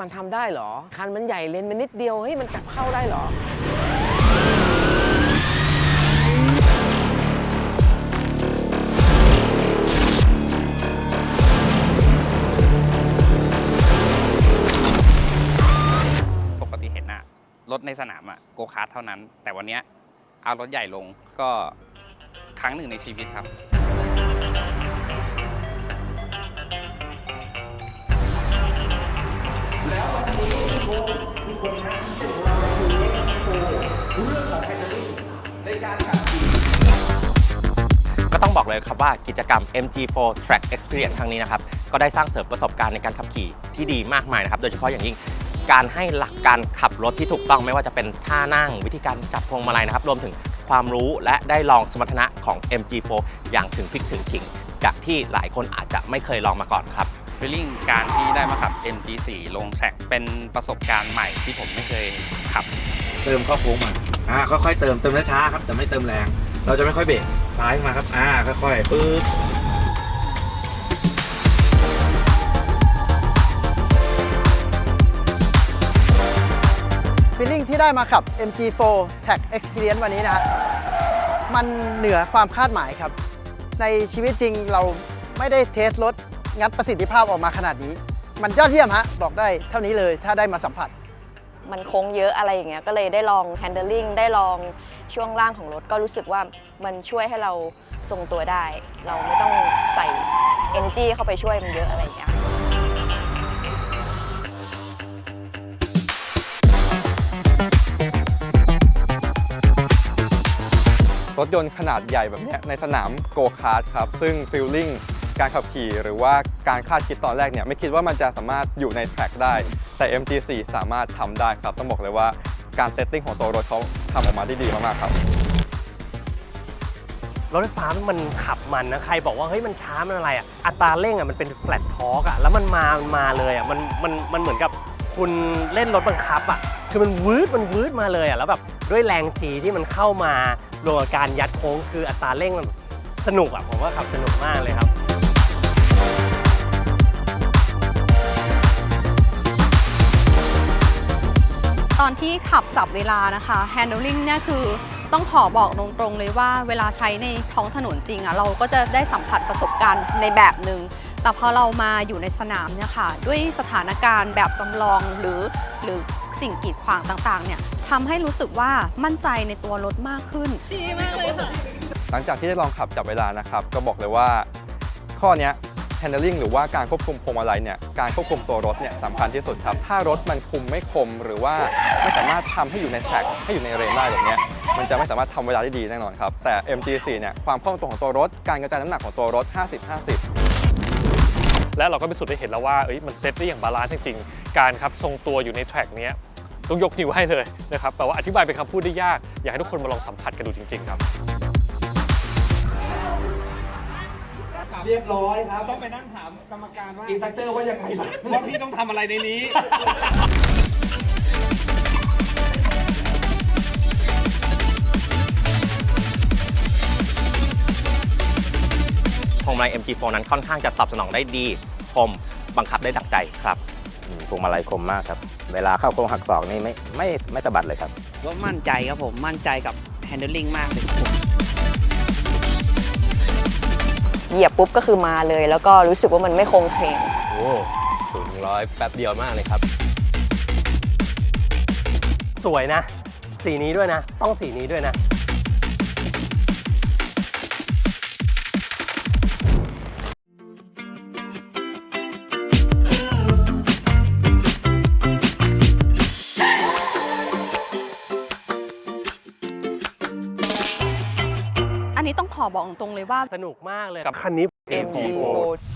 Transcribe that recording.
มันทำได้เหรอ คันมันใหญ่เลนมันนิดเดียว เฮ้ย มันกลับเข้าได้เหรอ ปกติเห็นอะรถในสนามอะโกคาร์ทเท่านั้น แต่วันเนี้ยเอารถใหญ่ลงก็ครั้งหนึ่งในชีวิตครับ ก็ต้องบอกเลยครับว่ากิจกรรม MG4 Track Experience ครั้งนี้นะครับ ก็ได้สร้างเสริมประสบการณ์ในการขับขี่ที่ดีมากมายนะครับ โดยเฉพาะอย่างยิ่งการให้หลักการขับรถที่ถูกต้องไม่ว่าจะเป็นท่านั่ง วิธีการจับพวงมาลัยนะครับ รวมถึงความรู้และได้ลองสมรรถนะของ MG4 อย่างถึงพริกถึงขิง จากที่หลายคนอาจจะไม่เคยลองมาก่อนครับฟีลลิ่งการที่ได้มาขับ MG4 ลงแทร็กเป็นประสบการณ์ใหม่ที่ผมไม่เคยขับ เติมเข้าโค้งมาอ่าค่อยๆเติมเติมช้าๆครับแต่ไม่เติมแรง เราจะไม่ค่อยเบรกซ้ายมาครับ อ่า ค่อยๆปึ๊บฟีลลิ่งที่ได้มาขับ MG4 Track Experience วันนี้นะฮะมันเหนือความคาดหมายครับ ในชีวิตจริงเราไม่ได้เทสรถงัดประสิทธิภาพออกมาขนาดนี้ มันยอดเยี่ยมฮะ บอกได้เท่านี้เลยถ้าได้มาสัมผัส มันโค้งเยอะอะไรอย่างเงี้ยก็เลยได้ลอง handling ได้ลองช่วงล่างของรถ ก็รู้สึกว่ามันช่วยให้เราทรงตัวได้ เราไม่ต้องใส่ energy เข้าไปช่วยมันเยอะอะไรอย่างเงี้ยรถยนต์ขนาดใหญ่แบบเนี้ยในสนามโกคาร์ทครับ ซึ่งฟิลลิ่ง การขับขี่ หรือว่าการคาดคิดตอนแรกเนี่ยไม่คิดว่ามันจะสามารถอยู่ในแทร็กได้ แต่ MG4 สามารถทำได้ครับ ต้องบอกเลยว่าการเซตติ้งของตัวรถเขาทำออกมาได้ดีมากๆครับ รถไฟฟ้ามันขับมันนะใครบอกว่าเฮ้ยมันช้ามันอะไรอะอัตราเร่งอะมันเป็นแฟลตทอร์กอะแล้วมันมามันมาเลยอะมันมันมันเหมือนกับคุณเล่นรถบังคับอะคือมันวืดมันวืดมาเลยอะแล้วแบบด้วยแรงทีที่มันเข้ามารวมกับการยัดโค้งคืออัตราเร่งมันสนุกอะผมว่าขับสนุกมากเลยครับ อนที่ขับจับเวลานะคะ handling เนี่ยคือต้องขอบอกตรงๆเลยว่าเวลาใช้ในท้องถนนจริงอะเราก็จะได้สัมผัสประสบการณ์ในแบบหนึ่งแต่พอเรามาอยู่ในสนามเนี่ยค่ะด้วยสถานการณ์แบบจำลองหรือหรือสิ่งกีดขวางต่างๆเนี่ยทำให้รู้สึกว่ามั่นใจในตัวรถมากขึ้นหลังจากที่ได้ลองขับจับเวลานะครับ ก็บอกเลยว่า ข้อเนี้ย handling หรือว่าการควบคุมพวงมาลัยเนี่ยการควบคุมตัวรถเนี่ยสำคัญที่สุดครับ ถ้ารถมันคุมไม่คมหรือว่าไม่สามารถทำให้อยู่ในแทร็กให้อยู่ในเรนได้แบบนี้มันจะไม่สามารถทำเวลาได้ดีแน่นอนครับ แต่ MG4 เนี่ยความคล่องตัวของตัวรถ การกระจายน้ำหนักของตัวรถ 50-50และเราก็พิสูจน์ได้เห็นแล้วว่าเอ้ยมันเซตได้อย่างบาลานซ์จริงๆ การครับทรงตัวอยู่ในแทร็กเนี้ยต้องยกนิ้วให้เลยนะครับ แต่ว่าอธิบายเป็นคำพูดได้ยาก อยากให้ทุกคนมาลองสัมผัสกันดูจริง ๆ ครับ เรียบร้อยครับต้องไปนั่งถามกรรมการว่าอินสตรัคเตอร์ว่ายังไงบ้างว่าพี่ต้องทำอะไรในนี้ พวงมาลัย MG4 นั้นค่อนข้างจะตอบสนองได้ดีคมบังคับได้ดังใจครับพวงมาลัยคมมากครับ เวลาเข้าโค้งหักศอกนี่ไม่ไม่ไม่สะบัดเลยครับ ก็มั่นใจครับผม มั่นใจกับ handling มากเลยครับผม เหยียบปุ๊บก็คือมาเลย แล้วก็รู้สึกว่ามันไม่โคงเคงโอ้ศูนย์ถึงร้อยแป๊บเดียวมากเลยครับ สวยนะ สีนี้ด้วยนะ ต้องสีนี้ด้วยนะ นนี้ต้องขอบอกตรงๆเลยว่า สนุกมากเลยกับคันนี้ MG4